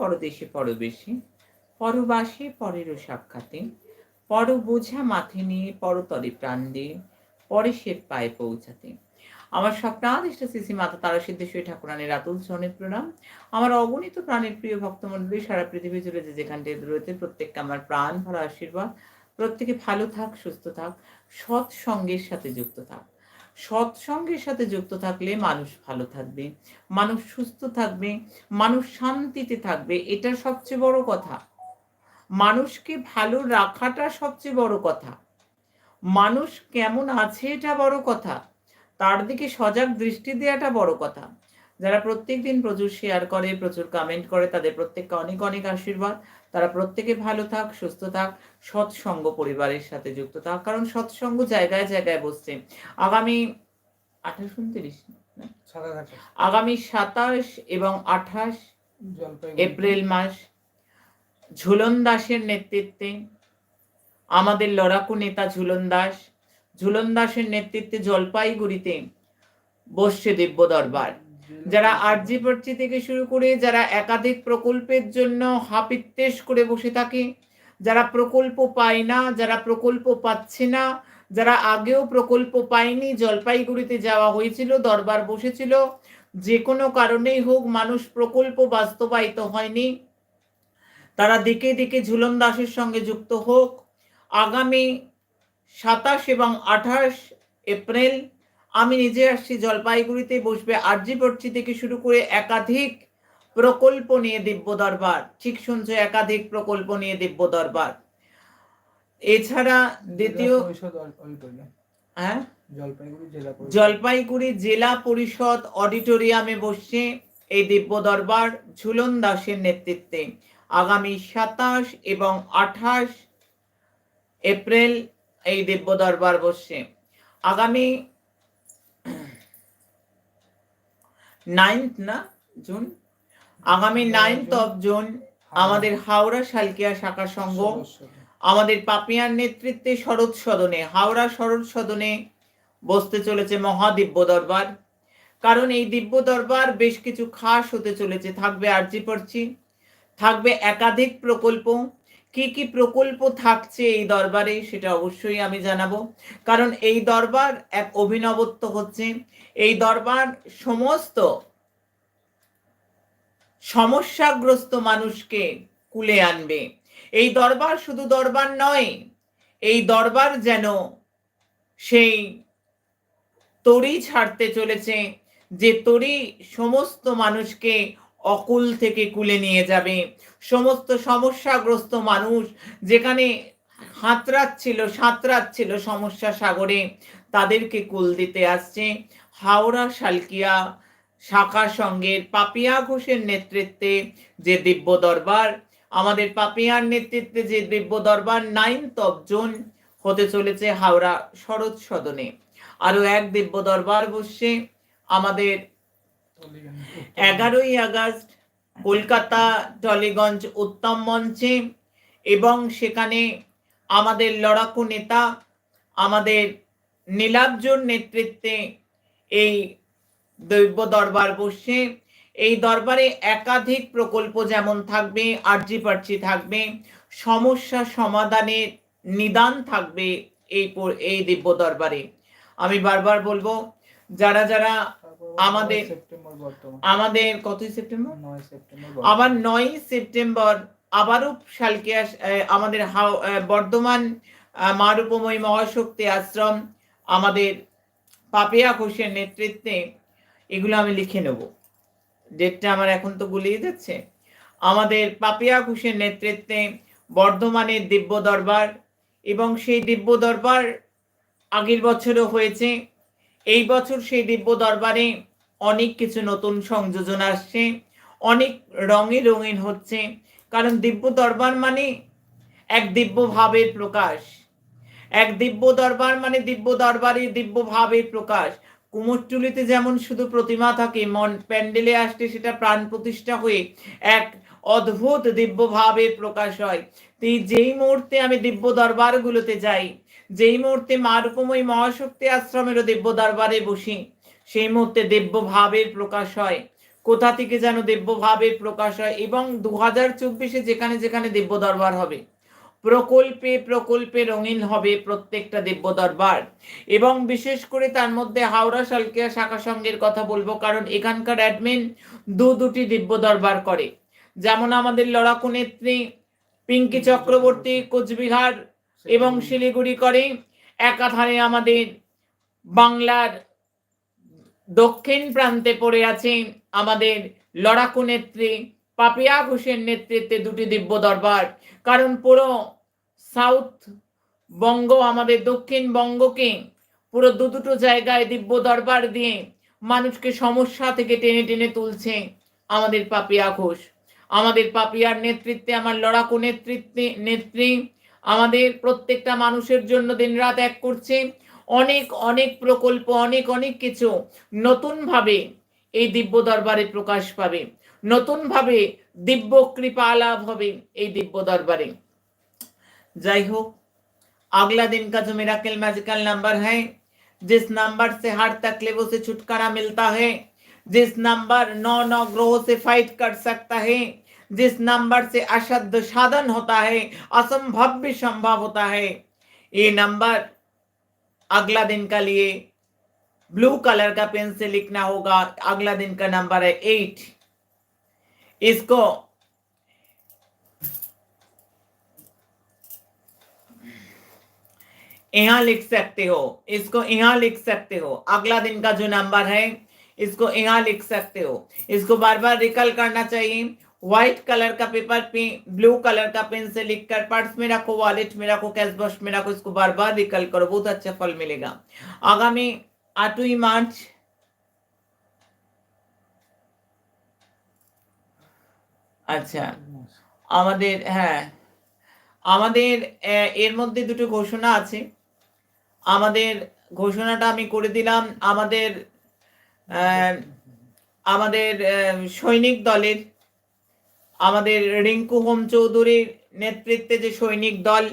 পরদেশে পরবেশে, পরবাসে পরেরও সাক্ষাতে পর বোঝা মাথে নিয়ে পরতরে প্রাণ দিয়ে পরেশের পায়ে পৌঁছাতে। আমার স্বপ্নাদিষ্ট শ্রী মাতা তারা সিদ্ধেশ্বরী ঠাকুরানের রাতুল চরণের প্রণাম। আমার অগণিত প্রাণের প্রিয় ভক্তমণ্ডলী, সারা পৃথিবী জুড়ে যে যেখানটি রয়েছে, প্রত্যেককে আমার প্রাণ ভরা আশীর্বাদ। প্রত্যেকে ভালো থাক, সুস্থ থাক সৎ সঙ্গের সাথে যুক্ত থাক। সৎসঙ্গের সাথে যুক্ত থাকলে মানুষ ভালো থাকবে, মানুষ সুস্থ থাকবে, মানুষ শান্তিতে থাকবে, এটা সবচেয়ে বড় কথা। মানুষকে ভালো রাখাটা সবচেয়ে বড় কথা। মানুষ কেমন আছে এটা বড় কথা। তার দিকে সজাগ দৃষ্টি দেওয়াটা বড় কথা। যারা প্রত্যেক দিন প্রচুর শেয়ার করে, প্রচুর কমেন্ট করে, তাদের প্রত্যেককে অনেক অনেক আশীর্বাদ। তারা প্রত্যেকে ভালো থাক সুস্থ থাক সৎসঙ্গ পরিবারের সাথে যুক্ত থাক। কারণ সৎসঙ্গ জায়গায় জায়গায় বসছে। আগামী আঠাশ উনত্রিশ আগামী সাতাশ এবং আঠাশ এপ্রিল মাস ঝুলন দাসের নেতৃত্বে আমাদের লড়াকু নেতা ঝুলন দাস। ঝুলন দাসের নেতৃত্বে জলপাইগুড়িতে বসছে দিব্য দরবার। যারা আরজি প্রার্থী থেকে শুরু করে যারা একাধিক প্রকল্পের জন্য হাপিত্তেশ করে বসে থাকে, যারা প্রকল্প পায় না, যারা প্রকল্প পাচ্ছে না, যারা আগেও প্রকল্প পায়নি, জলপাইগুড়িতে যাওয়া হয়েছিল, দরবার বসেছিল, যে কোনো কারণেই হোক মানুষ প্রকল্প বাস্তবায়িত হয়নি। তারা দিকে দিকে ঝুলন দাসের সঙ্গে যুক্ত হোক। আগামী সাতাশ এবং আঠাশ এপ্রিল আমি নিজে আসছি জলপাইগুড়িতে বসবে আরজি পড়ছি থেকে শুরু করে একাধিক প্রকল্প নিয়ে দিব্য দরবার। ঠিক শুনছো একাধিক প্রকল্প নিয়ে দিব্য দরবার। এছাড়া দ্বিতীয় হ্যাঁ? জলপাইগুড়ি জেলা পরিষদ। জলপাইগুড়ি জেলা পরিষদ অডিটোরিয়ামে বসছে এই দিব্য দরবার ঝুলন দাসের নেতৃত্বে। আগামী সাতাশ এবং আঠাশ এপ্রিল এই দিব্য দরবার বসছে। আগামী নাইন্থ না জুন আগামী নাইন্থ অফ জুন আমাদের হাওড়া শালকিয়া শাখা সংঘ আমাদের পাপিয়ার নেতৃত্বে শরৎ সদনে হাওড়া শরৎ সদনে বসতে চলেছে মহাদিব্য দরবার। কারণ এই দিব্য দরবার বেশ কিছু খাস হতে চলেছে থাকবে আরজি পড়ছি থাকবে একাধিক প্রকল্প কি কি প্রকল্প থাকছে এই দরবারে সেটা অবশ্যই আমি জানাব। কারণ এই দরবার এক অভিনবত্ব হচ্ছে। এই দরবার সমস্ত সমস্যাগ্রস্ত মানুষকে কুলে আনবে। এই দরবার শুধু দরবার নয়, এই দরবার যেন সেই তরি ছাড়তে চলেছে, যে তরি সমস্ত মানুষকে অকুল থেকে কুলে নিয়ে যাবে। সমস্ত সমস্যাগ্রস্ত মানুষ যেখানে হাতরাচ্ছিল সাঁতরাচ্ছিল সমস্যা সাগরে, তাদেরকে কুল দিতে আসছে। হাওড়া, শালকিয়া শাখা সঙ্গের পাপিয়া ঘোষের নেতৃত্বে যে দিব্য দরবার, আমাদের পাপিয়ার নেতৃত্বে যে দিব্য দরবার নাইনথ অফ জুন হতে চলেছে হাওড়া শরৎ সদনে। আরও এক দিব্য দরবার বসছে আমাদের এগারোই আগস্ট কলকাতা টলিগঞ্জ উত্তম মঞ্চে এবং সেখানে আমাদের লড়াকু নেতা, আমাদের নীলাব্জোর নেতৃত্বে এই দৈব্য দরবার বসছে এই দরবারে একাধিক প্রকল্প যেমন থাকবে, আর্জি পার্চি থাকবে, সমস্যা সমাধানের নিদান থাকবে এই এই দিব্য দরবারে। আমি বারবার বলব, যারা যারা আমাদের- আমাদের কতই সেপ্টেম্বর? আবার নয় সেপ্টেম্বর আবারও শালকিয়া আহ, আমাদের হাও- বর্ধমান আহ, মা মহাশক্তি আশ্রম আমাদের পাপিয়া ঘোষের নেতৃত্বে এগুলো আমি লিখে নেব। ডেটটা আমার এখন তো গুলিয়ে যাচ্ছে। আমাদের পাপিয়া ঘোষের নেতৃত্বে বর্ধমানের দিব্য দরবার এবং সেই দিব্য দরবার আগের বছরও হয়েছে। এই বছর সেই দিব্য দরবারে অনেক কিছু নতুন সংযোজন আসছে, অনেক রঙে রঙিন হচ্ছে, কারণ দিব্য দরবার মানে এক দিব্য ভাবের প্রকাশ। এক দিব্য দরবার মানে দিব্য দরবারে দিব্য ভাবের প্রকাশ। কুমোরটুলিতে যেমন শুধু প্রতিমা থাকে, মন প্যান্ডেলে আসলে সেটা প্রাণ প্রতিষ্ঠা হয়ে এক অদ্ভুত দিব্য ভাবের প্রকাশ হয়। তো এই যেই মুহূর্তে আমি দিব্য দরবারগুলোতে যাই, যেই মুহূর্তে মা রূপময়ী মহাশক্তি আশ্রমেরও দিব্য দরবারে বসি সেই মুহূর্তে দিব্য ভাবের প্রকাশ হয়। কোথা থেকে যেন দিব্যভাবের প্রকাশ হয় এবং দু হাজার চব্বিশে যেখানে যেখানে দিব্য দরবার হবে, প্রকল্পে প্রকল্পে রঙিন হবে প্রত্যেকটা দিব্য দরবার এবং বিশেষ করে তার মধ্যে হাওড়া, শালকিয়া শাখা সংঘের কথা বলব, কারণ এখানকার অ্যাডমিন দু দুটি দিব্য দরবার করে। যেমন আমাদের লড়াকু নেত্রী পিঙ্কি চক্রবর্তী, কোচবিহার এবং শিলিগুড়ি করে। একাধারে আমাদের বাংলার দক্ষিণ প্রান্তে পড়ে আছেন আমাদের লড়াকু নেত্রী, পাপিয়া ঘোষের নেতৃত্বে দুটি দিব্য দরবার। কারণ পুরো সাউথ বঙ্গ, আমাদের দক্ষিণ বঙ্গকে পুরো দু দুটো জায়গায় দিব্য দরবার দিয়ে মানুষকে সমস্যা থেকে টেনে টেনে তুলছে আমাদের পাপিয়া ঘোষ। আমাদের পাপিয়ার নেতৃত্বে, আমার লড়াকু নেতৃত্বে, নেত্রী, আমাদের প্রত্যেকটা মানুষের জন্য দিনরাত এক করছে। অনেক অনেক প্রকল্প অনেক অনেক কিছু নতুনভাবে এই দিব্য দরবারে প্রকাশ পাবে নতুনভাবে দিব্য কৃপা লাভ হবে এই দিব্য দরবারে যাই হোক अगला दिन का जो मिराकल मैजिकल नंबर है जिस नंबर से हर तकलीफों से छुटकारा मिलता है जिस नंबर नौ नौ ग्रहों से फाइट कर सकता है जिस नंबर से अशुद्ध साधन होता है असंभव भी संभव होता है ये नंबर अगला दिन का लिए ब्लू कलर का पेन से लिखना होगा, अगला दिन का नंबर है एट इसको यहाँ लिख सकते हो, इसको यहाँ लिख सकते हो, अगला दिन का जो नंबर है, इसको यहाँ लिख सकते हो, इसको बार बार रिकल करना चाहिए। व्हाइट कलर का पेपर पे ब्लू कलर का पेन से लिखकर पर्स में रखो वॉलेट में रखो कैश बॉक्स में रखो इसको बार बार रिकल करो बहुत अच्छा फल मिलेगा आगामी आठवीं मार्च আচ্ছা আমাদের হ্যাঁ আমাদের আহ, এর মধ্যে দুটো ঘোষণা আছে আমাদের ঘোষণাটা আমি করে দিলাম আমাদের আহ, আমাদের আহ, সৈনিক দলের আমাদের রিঙ্কু হোম চৌধুরীর নেতৃত্বে যে সৈনিক দল,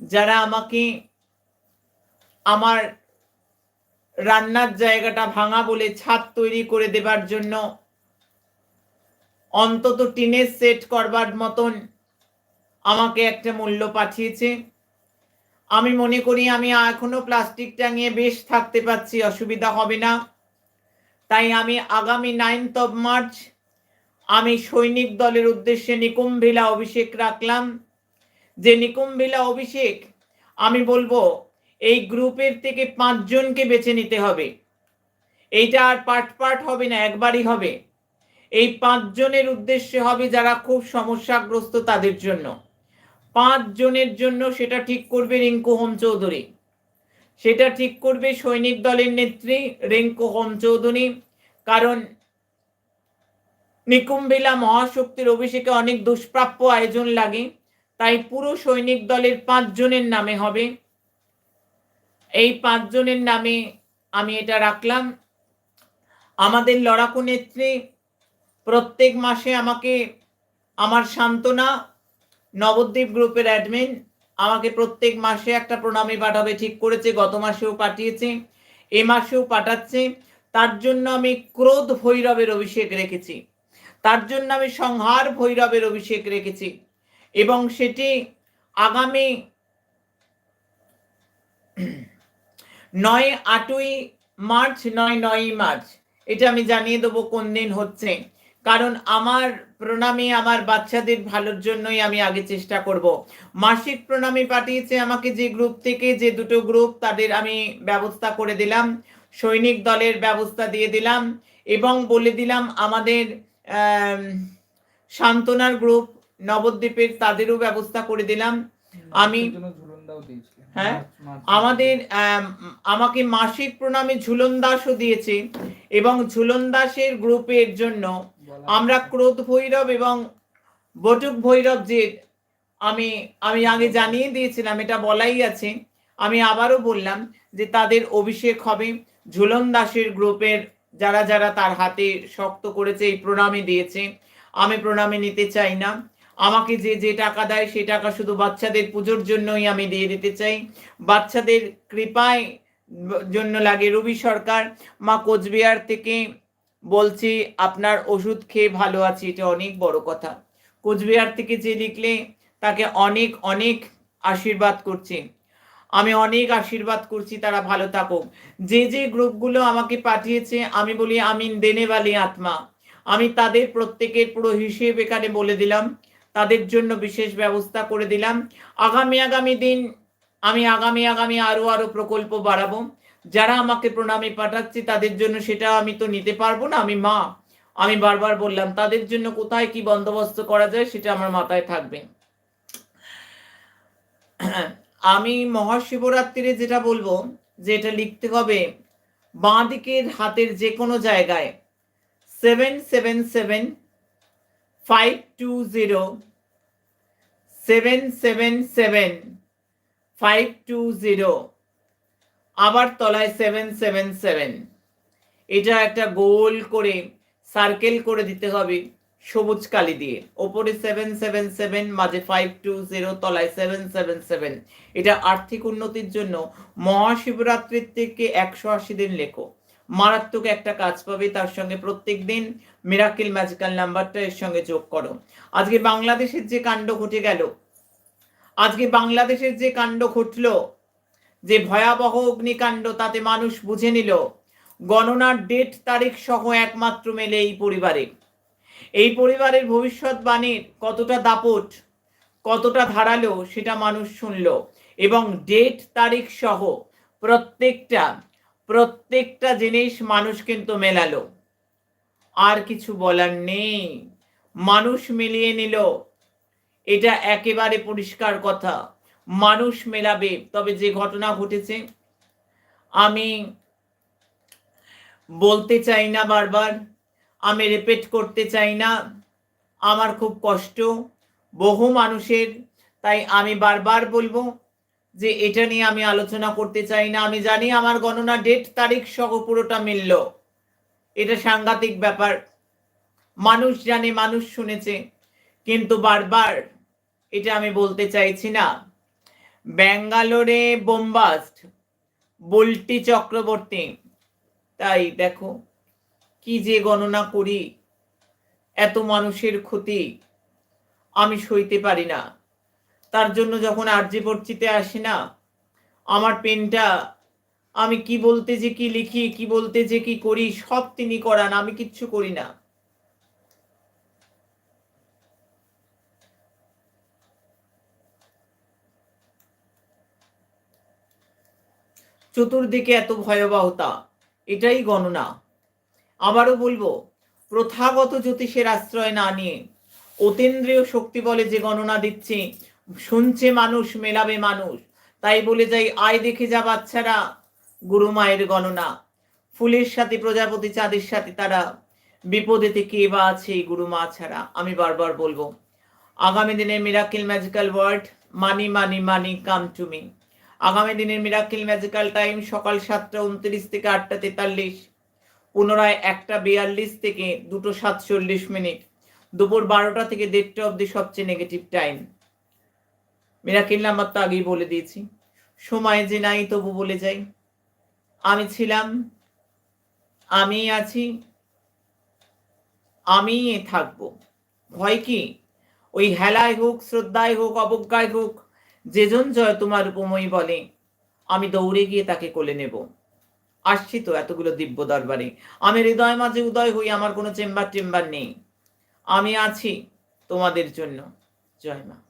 যারা আমাকে আমার রান্নার জায়গাটা ভাঙা বলে ছাদ তৈরি করে দেবার জন্য অন্তত টিনের সেট করবার মতন আমাকে একটা মূল্য পাঠিয়েছে। আমি মনে করি আমি এখনও প্লাস্টিক টাঙিয়ে বেশ থাকতে পারছি, অসুবিধা হবে না। তাই আমি আগামী নাইনথ অফ মার্চ আমি সৈনিক দলের উদ্দেশ্যে নিকুম্ভিলা অভিষেক রাখলাম। যে নিকুম্ভিলা অভিষেক, আমি বলব, এই গ্রুপের থেকে পাঁচজনকে বেছে নিতে হবে। এইটা আর পার্ট পার্ট হবে না, একবারই হবে। এই পাঁচজনের উদ্দেশ্যে হবে যারা খুব সমস্যাগ্রস্ত তাদের জন্য। পাঁচ জনের জন্য সেটা ঠিক করবে রিঙ্কু হোম চৌধুরী। সেটা ঠিক করবে সৈনিক দলের নেত্রী রিঙ্কু হোম চৌধুরী। কারণ নিকুম্বিলা মহাশক্তির অভিষেকে অনেক দুষ্প্রাপ্য আয়োজন লাগে, তাই পুরো সৈনিক দলের পাঁচ জনের নামে হবে। এই পাঁচ জনের নামে আমি এটা রাখলাম। আমাদের লড়াকু নেত্রী প্রত্যেক মাসে আমাকে আমার সান্ত্বনা নবদ্বীপ গ্রুপের অ্যাডমিন আমাকে প্রত্যেক মাসে একটা প্রণামী পাঠাবে, ঠিক করেছে, গত মাসেও পাঠিয়েছে, এ মাসেও পাঠাচ্ছে। তার জন্য আমি ক্রোধ ভৈরবের অভিষেক রেখেছি। তার জন্য আমি সংহার ভৈরবের অভিষেক রেখেছি। এবং সেটি আগামী নয় আটই মার্চ নয় নয়ই মার্চ। এটা আমি জানিয়ে দেবো কোন দিন হচ্ছে। কারণ আমার প্রণামী আমার বাচ্চাদের ভালোর জন্যই আমি আগে চেষ্টা করব। মাসিক প্রণামী পাঠিয়েছে আমাকে যে গ্রুপ থেকে যে দুটো গ্রুপ তাদের আমি ব্যবস্থা করে দিলাম। সৈনিক দলের ব্যবস্থা দিয়ে দিলাম এবং বলে দিলাম আমাদের আম, সান্ত্বনার গ্রুপ নবদ্বীপের তাদেরও ব্যবস্থা করে দিলাম। আমি- হ্যাঁ? আমাদের আমাকে মাসিক প্রণামে ঝুলন দাসও দিয়েছে এবং ঝুলন দাসের গ্রুপের জন্য আমরা ক্রোধ ভৈরব এবং বটুক ভৈরব যে আমি আমি আগে জানিয়ে দিয়েছিলাম এটা বলাই আছে। আমি আবারও বললাম যে তাদের অভিষেক হবে ঝুলন দাসের গ্রুপের যারা যারা তার হাতে শক্ত করেছে, এই প্রণামী দিয়েছে। আমি প্রণামে নিতে চাই না। আমাকে যে যে টাকা দেয় সেই টাকা শুধু বাচ্চাদের পুজোর জন্যই আমি দিয়ে দিতে চাই। বাচ্চাদের কৃপায় জন্য লাগে রবি সরকার। মা কোচবিহার থেকে বলছি, আপনার ওষুধ খেয়ে ভালো আছি। এটা অনেক বড় কথা। কোচবিহার থেকে যে লিখলে, তাকে অনেক অনেক আশীর্বাদ করছি। আমি অনেক আশীর্বাদ করছি, তারা ভালো থাকুক। যে যে গ্রুপগুলো আমাকে পাঠিয়েছে, আমি বলি, আমি দেনেবালি আত্মা। আমি তাদের প্রত্যেকের পুরো হিসেব এখানে বলে দিলাম। তাদের জন্য বিশেষ ব্যবস্থা করে দিলাম। আগামী আগামী দিন আমি আগামী আগামী আরও আরও প্রকল্প বাড়াবো। যারা আমাকে প্রণামী পাঠাচ্ছে, তাদের জন্য সেটা আমি তো নিতে পারব না, আমি মা। আমি বারবার বললাম, তাদের জন্য কোথায় কি বন্দোবস্ত করা যায়, সেটা আমার মাথায় থাকবে। আমি মহাশিবরাত্রিরে যেটা বলব, যে এটা লিখতে হবে বাঁ দিকের হাতের যে কোনো জায়গায় seven seven seven five two zero seven seven seven five two zero আবার তলায় সেভেন সেভেন সেভেন এটা একটা গোল করে সার্কেল করে দিতে হবে। সবুজ কালি দিয়ে। ওপরে সেভেন সেভেন সেভেন মাঝে ফাইভ টু জিরো তলায় সেভেন সেভেন সেভেন এটা আর্থিক উন্নতির জন্য মহাশিবরাত্রির থেকে একশো আশি দিন লেখো। মারাত্মক একটা কাজ পাবে তার সঙ্গে প্রত্যেক দিন। মিরাকেল ম্যাজিক্যাল নাম্বারটা এর সঙ্গে যোগ করো। আজকে বাংলাদেশের যে কাণ্ড ঘটে গেল, আজকে বাংলাদেশের যে কাণ্ড ঘটলো, যে ভয়াবহ অগ্নিকাণ্ড তাতে মানুষ বুঝে নিল, গণনার ডেট তারিখ সহ একমাত্র মেলে এই পরিবারে। এই পরিবারের ভবিষ্যৎবাণীর কতটা দাপট, কতটা ধারালো সেটা মানুষ শুনলো এবং ডেট তারিখ সহ প্রত্যেকটা প্রত্যেকটা জিনিস মানুষ কিন্তু মেলালো। আর কিছু বলার নেই। মানুষ মিলিয়ে নিল। এটা একেবারে পরিষ্কার কথা। মানুষ মেলাবে। তবে যে ঘটনা ঘটেছে, আমি বলতে চাই না বারবার। আমি রিপিট করতে চাই না। আমার খুব কষ্ট। বহু মানুষের, তাই আমি বারবার বলব যে এটা নিয়ে আমি আলোচনা করতে চাই না। আমি জানি আমার গণনা ডেট তারিখ সহ পুরোটা মিলল। এটা সাংঘাতিক ব্যাপার। মানুষ জানে, মানুষ শুনেছে। কিন্তু বারবার এটা আমি বলতে চাইছি না। ব্যাঙ্গালোরে বোম্বাস্ট বুলটি চক্রবর্তী। তাই দেখো কি যে গণনা করি? এত মানুষের ক্ষতি আমি সইতে পারি না। তার জন্য যখন আরজি পড়চিতে আসি না, আমার পেনটা আমি কি বলতে যে কি লিখি, কি বলতে যে কি করি, সব তিনি করান, আমি কিচ্ছু করি না। চতুর্দিকে এত ভয়াবহতা, এটাই গণনা। আবারও বলব, প্রথাগত জ্যোতিষের আশ্রয় না নিয়ে অতীন্দ্রিয় শক্তি বলে যে গণনা দিচ্ছে, শুনছে মানুষ, মেলাবে মানুষ। তাই বলে যাই, আয় দেখে যা বাচ্চারা, গুরু মায়ের গণনা। ফুলের সাথে প্রজাপতি, চাঁদের সাথে তারা বিপদেতে কে বা আছে এই গুরু মা ছাড়া। আমি বারবার বলব, আগামী দিনের miracle magical word money money money come to me আগামী দিনের মিরাকিল ম্যাজিক্যাল টাইম সকাল সাতটা, উনত্রিশ থেকে আটটা তেতাল্লিশ। পুনরায় একটা বিয়াল্লিশ থেকে দুটো সাতচল্লিশ মিনিট। দুপুর বারোটা থেকে দেড়টা অবধি সবচেয়ে নেগেটিভ টাইম মিরাকিল নাম্বার তো আগেই বলে দিয়েছি। সময় যে নাই তবু বলে যাই। আমি ছিলাম, আমি আছি আমি থাকব। ভয় কি? ওই হেলায় হোক, শ্রদ্ধায় হোক, অবজ্ঞায় হোক যেজন জয় তোমার উপময়ী বলে, আমি দৌড়ে গিয়ে তাকে কোলে নেব। আসছি তো এতগুলো দিব্য দরবারে। আমি হৃদয় মাঝে উদয় হই, আমার কোনো চেম্বার টেম্বার নেই। আমি আছি তোমাদের জন্য। জয় মা।